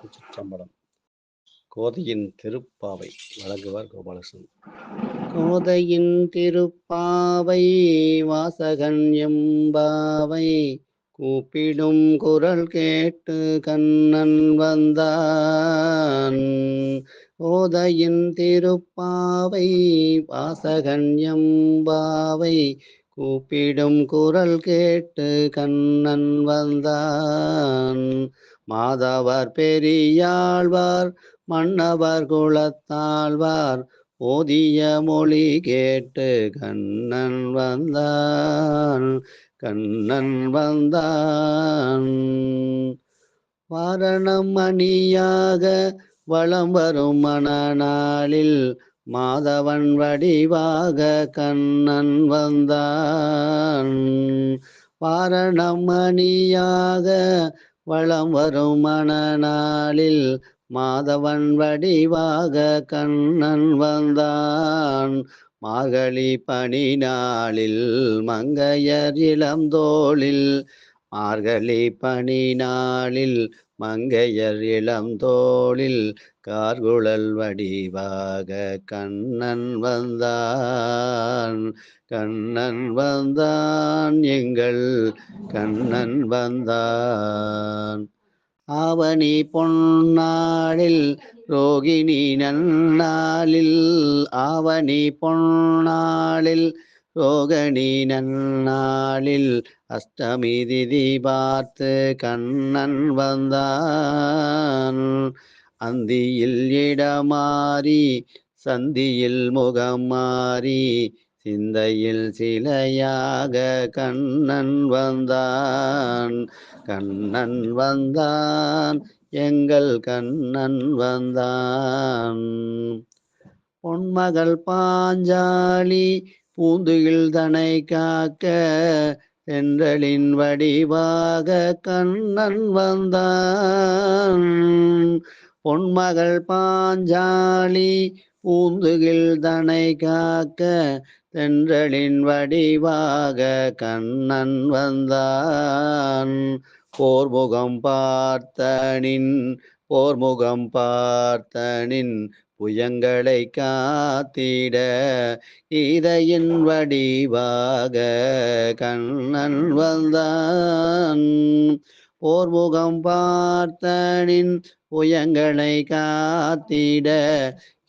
திருச்சிற்றம்பலம். கோதையின் திருப்பாவை வழங்குவார் கோபாலகிருஷ்ணன். கோதையின் திருப்பாவை வாசகன் எம்பாவை கூப்பிடும் குரல் கேட்டு கண்ணன் வந்தான். கோதையின் திருப்பாவை வாசகன் எம்பாவை கூப்பிடும் குரல் கேட்டு கண்ணன் வந்தான். மாதவர் பெரியாழ்வார் மன்னவர் குலத்தாழ்வார் ஓதிய மொழி கேட்டு கண்ணன் வந்தான். கண்ணன் வந்தான். வாரணம் அணியாக வலம் வரும் மணநாளில் மாதவன் வடிவாக கண்ணன் வந்தான். வாரணம் அணியாக வளம் வரும் மணநாளில் மாதவன் வடிவாக கண்ணன் வந்தான். மார்கழி பணி நாளில் மங்கையர் இளந்தோளில் மார்கழி பனி நாளில் மங்கையர் இளம் தோளில் கார்குழல் வடிவாக கண்ணன் வந்தான். கண்ணன் வந்தான் எங்கள் கண்ணன் வந்தான். ஆவணி பொன்னாளில் ரோகிணி நன்னாளில் ஆவணி பொன்னாளில் ரோகிணி நன்னாளில் அஷ்டமி திதி பார்த்து கண்ணன் வந்தான். அந்தியில் இடமாறி சந்தியில் முகம் மாறி சிந்தையில் சிலையாக கண்ணன் வந்தான். கண்ணன் வந்தான் எங்கள் கண்ணன் வந்தான். பொன்மகள் பாஞ்சாலி பூந்துகில் தனை காக்க சென்றலின் வடிவாக கண்ணன் வந்தான். பொன்மகள் பாஞ்சாலி பூந்துகில் தனை காக்க தென்றலின் வடிவாக கண்ணன் வந்தான். போர்முகம் பார்த்தனின் போர்முகம் பார்த்தனின் புயங்களை காத்திட இதையின் வடிவாக கண்ணன் வந்தான். போர்முகம் பார்த்தனின் புயங்களை காத்திட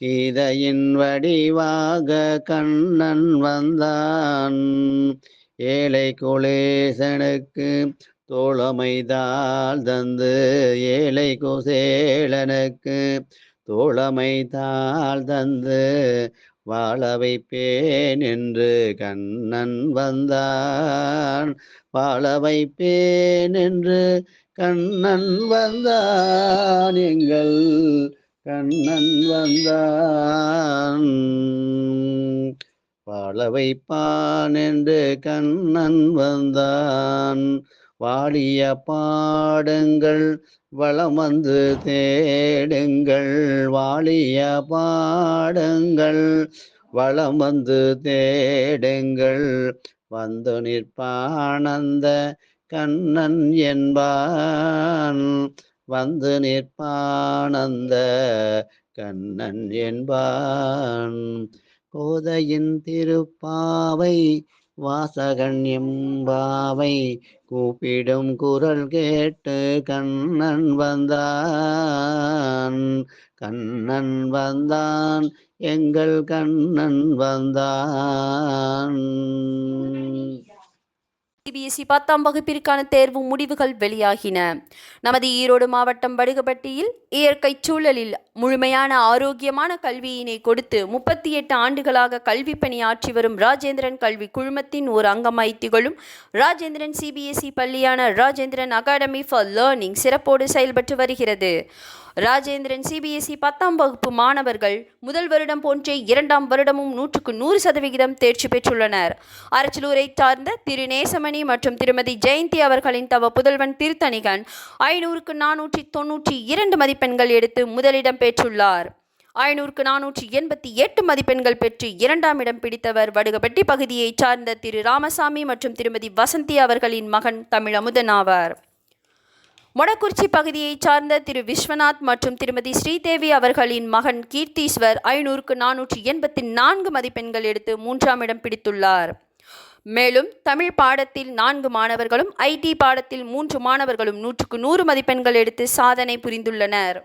கீதையின் வடிவாக கண்ணன் வந்தான். ஏழை குலேசனுக்கு தோழமைதால் தந்து ஏழை குசேலனுக்கு தோழமைதால் தந்து வாழ வைப்பேன் என்று கண்ணன் வந்தான். வாழ வைப்பேன் என்று கண்ணன் வந்தான். எங்கள் கண்ணன் வந்தான். வாழ வைப்பான் என்று கண்ணன் வந்தான். வாழிய பாடுங்கள் வளம் வந்து தேடுங்கள் வாழிய பாடுங்கள். வளம் வந்து தேடுங்கள் வந்து நிற்பானந்த கண்ணன் என்பான். வந்து நிற்பானந்த கண்ணன் என்பான். கோதையின் திருப்பாவை வாசகன் எம்பாவை கூப்பிடும் குரல் கேட்டு கண்ணன் வந்தான். கண்ணன் வந்தான். எங்கள் கண்ணன் வந்தான். சிபிஎஸ்இ பத்தாம் வகுப்பிற்கான தேர்வு முடிவுகள் வெளியாகின. நமது ஈரோடு மாவட்டம் வடுகப்பட்டியில் இயற்கை சூழலில் முழுமையான ஆரோக்கியமான கல்வியினை கொடுத்து முப்பத்தி எட்டு ஆண்டுகளாக கல்வி பணியாற்றி வரும் ராஜேந்திரன் கல்வி குழுமத்தின் ஒரு அங்கமாய் திகழும் ராஜேந்திரன் சிபிஎஸ்இ பள்ளியான ராஜேந்திரன் அகாடமி ஃபார் லேர்னிங் சிறப்போடு செயல்பட்டு வருகிறது. ராஜேந்திரன் சிபிஎஸ்இ பத்தாம் வகுப்பு மாணவர்கள் முதல் வருடம் போன்றே இரண்டாம் வருடமும் நூற்றுக்கு நூறு சதவிகிதம் தேர்ச்சி பெற்றுள்ளனர். அரச்சலூரை சார்ந்த திரு நேசமணி மற்றும் திருமதி ஜெயந்தி அவர்களின் தவ புதல்வன் திருத்தணிகன் ஐநூறுக்கு நானூற்றி தொன்னூற்றி இரண்டு மதிப்பெண்கள் எடுத்து முதலிடம் பெற்றுள்ளார். ஐநூறுக்கு நானூற்றி எண்பத்தி எட்டு மதிப்பெண்கள் பெற்று இரண்டாம் இடம் பிடித்தவர் வடுகப்பட்டி பகுதியைச் சார்ந்த திரு ராமசாமி மற்றும் திருமதி வசந்தி அவர்களின் மகன் தமிழமுதன் ஆவார். மொடக்குறிச்சி பகுதியைச் சார்ந்த திரு விஸ்வநாத் மற்றும் திருமதி ஸ்ரீதேவி அவர்களின் மகன் கீர்த்தீஸ்வர் ஐநூறுக்கு நானூற்றி எண்பத்தி நான்கு மதிப்பெண்கள் எடுத்து மூன்றாம் இடம் பிடித்துள்ளார். மேலும் தமிழ் பாடத்தில் நான்கு மாணவர்களும் ஐடி பாடத்தில் மூன்று மாணவர்களும் நூற்றுக்கு நூறு மதிப்பெண்கள் எடுத்து சாதனை புரிந்துள்ளனர்.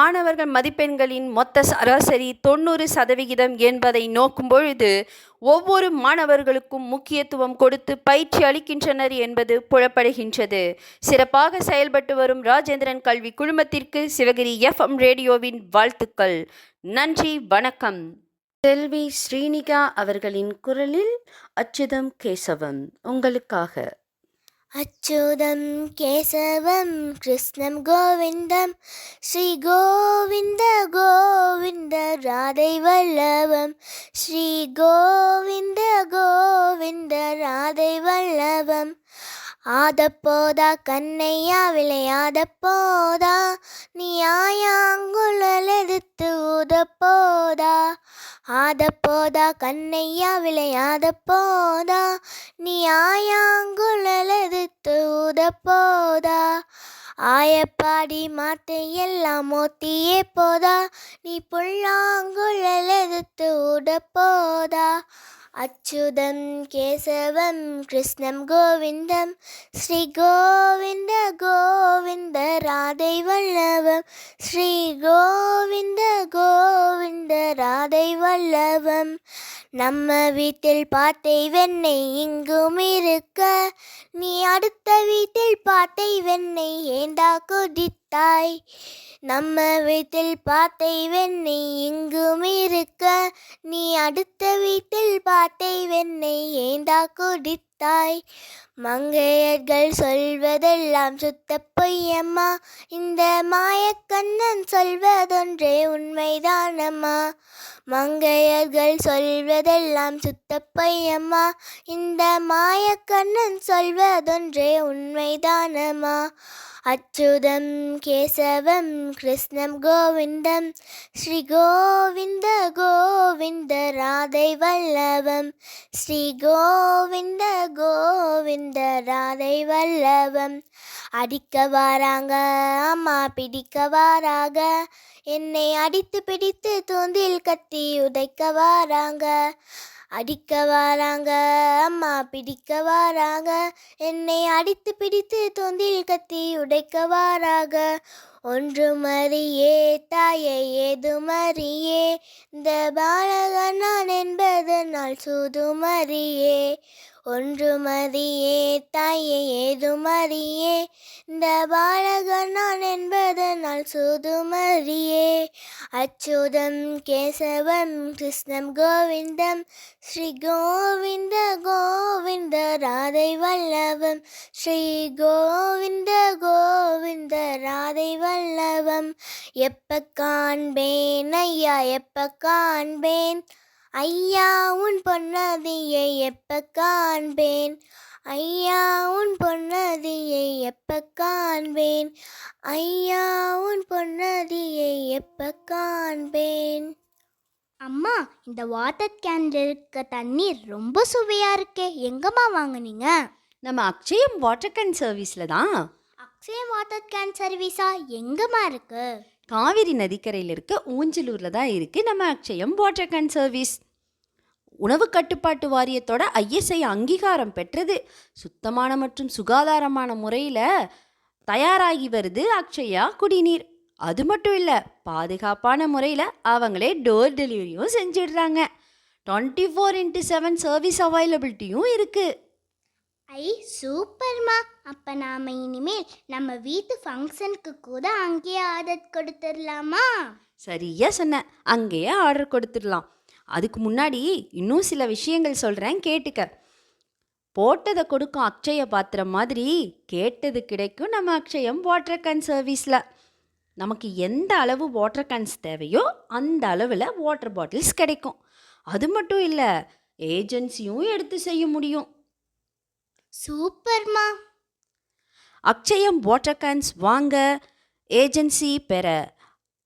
மாணவர்கள் மதிப்பெண்களின் மொத்த சராசரி தொண்ணூறு சதவிகிதம் என்பதை நோக்கும் பொழுது ஒவ்வொரு மாணவர்களுக்கும் முக்கியத்துவம் கொடுத்து பயிற்சி அளிக்கின்றனர் என்பது புலப்படுகின்றது. சிறப்பாக செயல்பட்டு வரும் ராஜேந்திரன் கல்வி குழுமத்திற்கு சிவகிரி எஃப்எம் ரேடியோவின் வாழ்த்துக்கள். நன்றி வணக்கம். செல்வி ஸ்ரீனிகா அவர்களின் குரலில் அச்சுதம் அச்சோதம் கேசவம் கிருஷ்ணம் கோவிந்தம் ஸ்ரீ கோவிந்த கோவிந்த ராதை வல்லவம். ஸ்ரீ கோவிந்த கோவிந்த ராதை வல்லவம். ஆத போதா கண்ணையா விளையாத போதா நீ ஆயாங்குழல் எதிர்த்து ஊத போதா ஆத போதா கண்ணையா விளையாத போதா நீ ஆயாங்குழல் எதிர்த்து ஊத போதா ஆயப்பாடி மாத்தை எல்லாம் மோத்தியே போதா நீ புல்லாங்குழல் எதிர்த்து ஊட போதா அச்சுதம் கேசவம் கிருஷ்ணம் கோவிந்தம் ஸ்ரீ கோவிந்த கோவிந்த ராதை வல்லவம் ஸ்ரீ கோவிந்த கோவிந்த ராதை வல்லவம். நம்ம வீட்டில் பாத்தை வெண்ணெய் இங்கும் இருக்க. நீ அடுத்த வீட்டில் பாத்தை வெண்ணெய் ஏண்டா குடித்தாய். நம்ம வீட்டில் பாத்தை வெண்ணெய் இங்கும் இருக்க. நீ அடுத்த வீட்டில் பாத்தை வெண்ணெய் ஏண்டா குடித்தாய். மங்கையர்கள் சொல்வதெல்லாம் சுத்த பொய்யம்மா. இந்த மாயக்கண்ணன் சொல்வதொன்றே உண்மைதானம்மா. மங்கையர்கள் சொல்வதெல்லாம் சுத்தப்பையம்மா. இந்த மாயக்கண்ணன் சொல்வதொன்றே உண்மைதானம்மா. அச்சுதம் கேசவம் கிருஷ்ணம் கோவிந்தம் ஸ்ரீ கோவிந்த கோவிந்த ராதை வல்லவம் ஸ்ரீ கோவிந்த கோவிந்த ராதை வல்லவம். அடிக்க வாராங்க அம்மா பிடிக்க வாராக என்னை அடித்து பிடித்து தூந்தில் கத்தி உதைக்க வாராங்க. அடிக்க வாராங்க அம்மா பிடிக்க வாராங்க என்னை அடித்து பிடித்து தொந்தில் கத்தி உடைக்க வாராக. ஒன்று மறியே தாயே ஏதுமறியே இந்த பாலகன் நான் என்பது நாள் சூது மறியே ஒன்று மறியே தாயே ஏதுமறியே இந்த பாலகன் நான் என்பது நாள் சூது அச்சுதம் கேசவம் கிருஷ்ணம் கோவிந்தம் ஸ்ரீ கோவிந்த கோவிந்த ராதை வல்லவம். ஸ்ரீ கோவிந்த கோவிந்த ராதை வல்லவம். எப்ப காண்பேன் ஐயா எப்ப காண்பேன்? ஐயா உன் பொன்னதியை எப்ப காண்பேன்? ஐயா உன் பொன்னதியை எப்ப காண்பேன்? ஐயா உன் பொன்னதியை எப்ப காண்பேன்? அம்மா இந்த வாட்டர் கேனில் இருக்க தண்ணீர் ரொம்ப சுவையாக இருக்கே. எங்கம்மா வாங்குனீங்க? நம்ம அக்ஷயம் வாட்டர் கேன் சர்வீஸில் தான். அக்ஷய வாட்டர் கேன் சர்வீஸா? எங்கம்மா இருக்கு? காவிரி நதிக்கரையில் இருக்க ஊஞ்சலூரில் தான் இருக்குது நம்ம அக்ஷயம் வாட்டர் கேன் சர்வீஸ். உணவு கட்டுப்பாட்டு வாரியத்தோட ஐஎஸ்ஐ அங்கீகாரம் பெற்றது. சுத்தமான மற்றும் சுகாதாரமான முறையில் தயாராகி வருது அக்ஷயா குடிநீர். அது மட்டும் இல்லை பாதுகாப்பான முறையில் அவங்களே டோர் டெலிவரியும் செஞ்சிடுறாங்க. Twenty four into seven service அவைலபிலிட்டியும் இருக்குது ஐ சூப்பர்மா. அப்போ நாம் இனிமேல் நம்ம வீட்டு ஃபங்க்ஷனுக்கு கூட அங்கேயே ஆர்டர் கொடுத்துடலாமா? சரியா சொன்ன. அங்கேயே ஆர்டர் கொடுத்துடலாம். அதுக்கு முன்னாடி இன்னும் சில விஷயங்கள் சொல்கிறேன் கேட்டுக்க. போட்டதை கொடுக்கும் அக்ஷய பாத்திரம் மாதிரி கேட்டது கிடைக்கும் நம்ம அக்ஷயம் வாட்டர் கேன் சர்வீஸில் நமக்கு எந்த அளவு வாட்டர் கேன்ஸ் தேவையோ அந்த அளவில் வாட்டர் பாட்டில்ஸ் கிடைக்கும். அது மட்டும் இல்லை ஏஜென்சியும் எடுத்து செய்ய முடியும். சூப்பர்மா. அக்ஷயம் வாட்டர் கேன்ஸ் வாங்க ஏஜென்சி பெற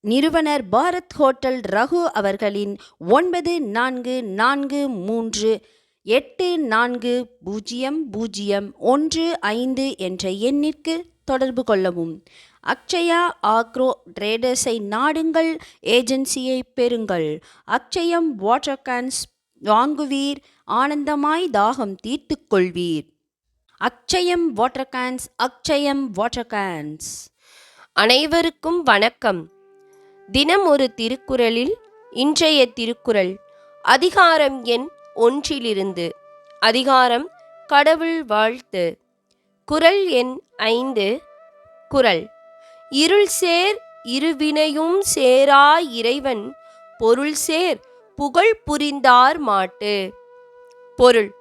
நிறுவனர் பாரத் ஹோட்டல் ரகு அவர்களின் ஒன்பது நான்கு நான்கு மூன்று எட்டு நான்கு பூஜ்ஜியம் பூஜ்ஜியம் ஒன்று ஐந்து என்ற எண்ணிற்கு தொடர்பு கொள்ளவும். அக்ஷயா ஆக்ரோ ட்ரேடர்ஸை நாடுங்கள் ஏஜென்சியை பெறுங்கள். அக்ஷயம் வாட்டர் கேன்ஸ் வாங்குவீர் ஆனந்தமாய் தாகம் தீர்த்துக்கொள்வீர் Akshayam water cans Akshayam water cans. அனைவருக்கும் வணக்கம். தினம் ஒரு திருக்குறளில் இன்றைய திருக்குறள் அதிகாரம் எண் ஒன்றிலிருந்து. அதிகாரம் கடவுள் வாழ்த்து. குறள் எண் ஐந்து குரல் இருள் சேர் இருவினையும் சேரா இறைவன் பொருள் சேர் புகழ் புரிந்தார் மாட்டு. பொருள்.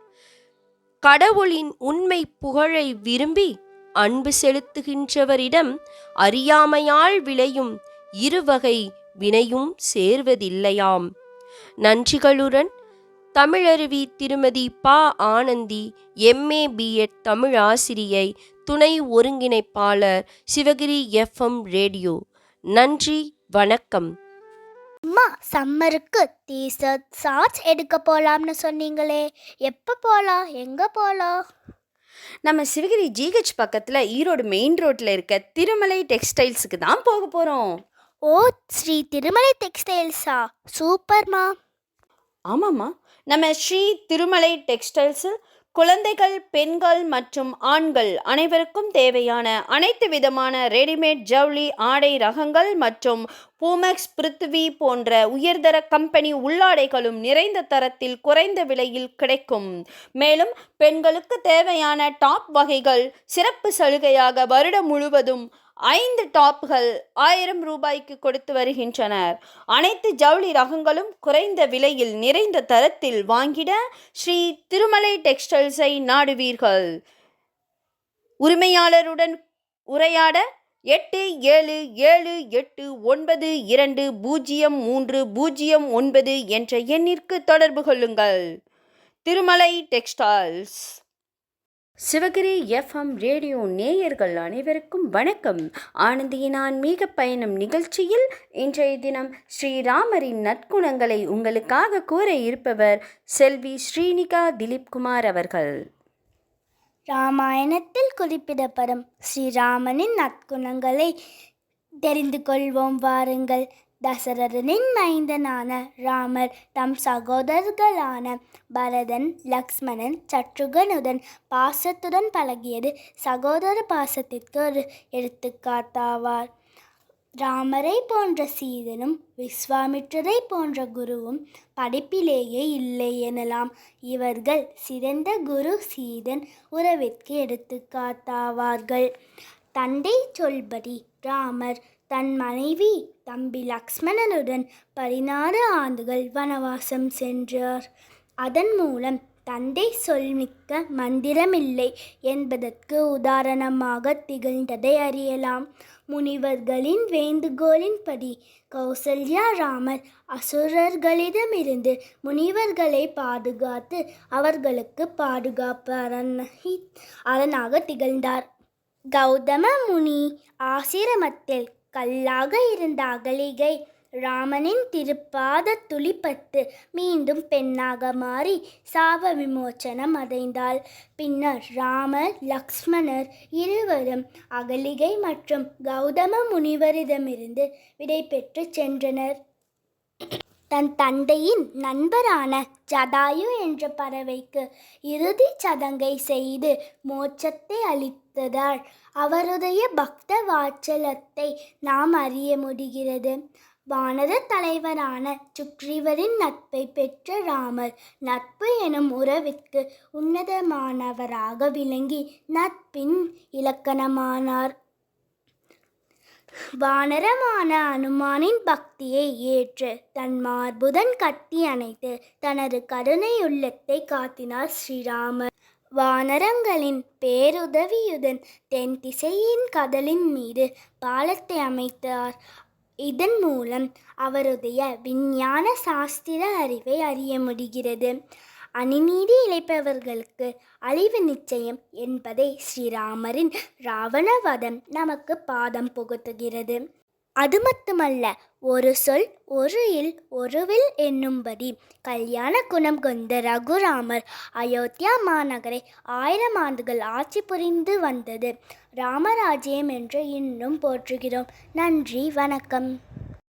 கடவுளின் உண்மை புகழை விரும்பி அன்பு செலுத்துகின்றவரிடம் அறியாமையால் விளையும் இருவகை வினையும் சேர்வதில்லையாம். நன்றிகளுடன் தமிழருவி திருமதி ப. ஆனந்தி எம்ஏ பிஎட் தமிழ் ஆசிரியை துணை ஒருங்கிணைப்பாளர் சிவகிரி எஃப்எம் ரேடியோ. நன்றி வணக்கம். அம்மா சம்மருக்கு டீசர்ட் ஷார்ட்ஸ் எடுக்க போலாம்னு சொன்னீங்களே. எப்போ போகலாம் எங்கே போகலாம் நம்ம சிவகிரி ஜிஹெச் பக்கத்தில் ஈரோடு மெயின் ரோட்டில் இருக்க திருமலை டெக்ஸ்டைல்ஸுக்கு தான் போக போகிறோம் ஓ ஸ்ரீ திருமலை டெக்ஸ்டைல்ஸா? சூப்பர்மா. ஆமாம்மா. நம்ம ஸ்ரீ திருமலை டெக்ஸ்டைல்ஸில் குழந்தைகள் பெண்கள் மற்றும் ஆண்கள் அனைவருக்கும் தேவையான அனைத்து விதமான ரெடிமேட் ஜவுளி ஆடை ரகங்கள் மற்றும் பூமெக்ஸ் பிருத்வி போன்ற உயர்தர கம்பெனி உள்ளாடைகளும் நிறைந்த தரத்தில் குறைந்த விலையில் கிடைக்கும். மேலும் பெண்களுக்கு தேவையான டாப் வகைகள் சிறப்பு சலுகையாக வருடம் முழுவதும் ஐந்து டாப்கள் ஆயிரம் ரூபாய்க்கு கொடுத்து வருகின்றனர் அனைத்து ஜவுளி ரகங்களும் குறைந்த விலையில் நிறைந்த தரத்தில் வாங்கிட ஸ்ரீ திருமலை டெக்ஸ்டைல்ஸை நாடுவீர்கள். உரிமையாளருடன் உரையாட எட்டு ஏழு ஏழு எட்டு ஒன்பது இரண்டு பூஜ்ஜியம் மூன்று பூஜ்ஜியம் ஒன்பது என்ற எண்ணிற்கு தொடர்பு கொள்ளுங்கள். Tirumalai textiles. Sivagiri FM radio நேயர்கள் அனைவருக்கும் வணக்கம். ஆனந்தியின் ஆன்மீக பயணம் நிகழ்ச்சியில் இன்றைய தினம் ஸ்ரீராமரின் நற்குணங்களை உங்களுக்காக கூற இருப்பவர் செல்வி ஸ்ரீனிகா திலீப்குமார் அவர்கள். ராமாயணத்தில் குறிப்பிடப்படும் ஸ்ரீராமனின் நற்குணங்களை தெரிந்து கொள்வோம் வாருங்கள். தசரதனின் மைந்தனான ராமர் தம் சகோதரர்களான பரதன் லக்ஷ்மணன் சற்றுகனுடன் பாசத்துடன் பழகியது சகோதர பாசத்திற்கு ஒரு எடுத்துக்காட்டாவார். ராமரை போன்ற சீதனும் விஸ்வாமிற்றரை போன்ற குருவும் படிப்பிலேயே இல்லை எனலாம். இவர்கள் சிறந்த குரு சீதன் உறவிற்கு எடுத்துக்காட்டாவார்கள். தந்தை சொல்படி ராமர் தன் மனைவி தம்பி லக்ஷ்மணனுடன் பதினாறு ஆண்டுகள் வனவாசம் சென்றார். அதன் மூலம் தந்தை சொல்மிக்க மந்திரமில்லை என்பதற்கு உதாரணமாக திகழ்ந்ததை அறியலாம். முனிவர்களின் வேண்டுகோளின்படி கௌசல்யா ராமர் அசுரர்களிடமிருந்து முனிவர்களை பாதுகாத்து அவர்களுக்கு பாதுகாப்பு அரணாக திகழ்ந்தார். கௌதம முனி ஆசிரமத்தில் கல்லாக இருந்த அகலிகை ராமனின் திருப்பாத துளிப்பட்டு மீண்டும் பெண்ணாக மாறி சாப விமோச்சனம் அடைந்தாள். பின்னர் ராமர் லக்ஷ்மணர் இருவரும் அகலிகை மற்றும் கௌதம முனிவரிடமிருந்து விடை பெற்று சென்றனர். தன் தந்தையின் நண்பரான ஜடாயு என்ற பறவைக்கு இறுதி சடங்கை செய்து மோட்சத்தை அளித்ததால் அவருடைய பக்த வாச்சலத்தை நாம் அறிய முடிகிறது. வானர தலைவரான சுக்ரீவரின் நட்பை பெற்ற ராமர் நட்பு எனும் உறவிற்கு உன்னதமானவராக விளங்கி நட்பின் இலக்கணமானார். வானரமான அனுமானின் பக்தியை ஏற்று தன் மார்புதன் கட்டி அணைத்து தனது கருணை உள்ளத்தை காத்தினார் ஸ்ரீராமர். வானரங்களின் பேருதவியுடன் தென் திசையின் கடலின் மீது பாலத்தை அமைத்தார். இதன் மூலம் அவருடைய விஞ்ஞான சாஸ்திர அறிவை அறிய முடிகிறது. அணிநீதி இழைப்பவர்களுக்கு அழிவு நிச்சயம் என்பதை ஸ்ரீராமரின் ராவணவதம் நமக்கு பாதம் புகுத்துகிறது. அது மட்டுமல்ல ஒரு சொல் ஒரு இல் ஒருவில் என்னும்படி கல்யாண குணம் கொண்ட ரகுராமர் அயோத்தியா மாநகரை ஆயிரம் ஆண்டுகள் ஆட்சி புரிந்து வந்தது. ராமராஜ்யம் என்று இன்னும் போற்றுகிறோம். நன்றி வணக்கம்.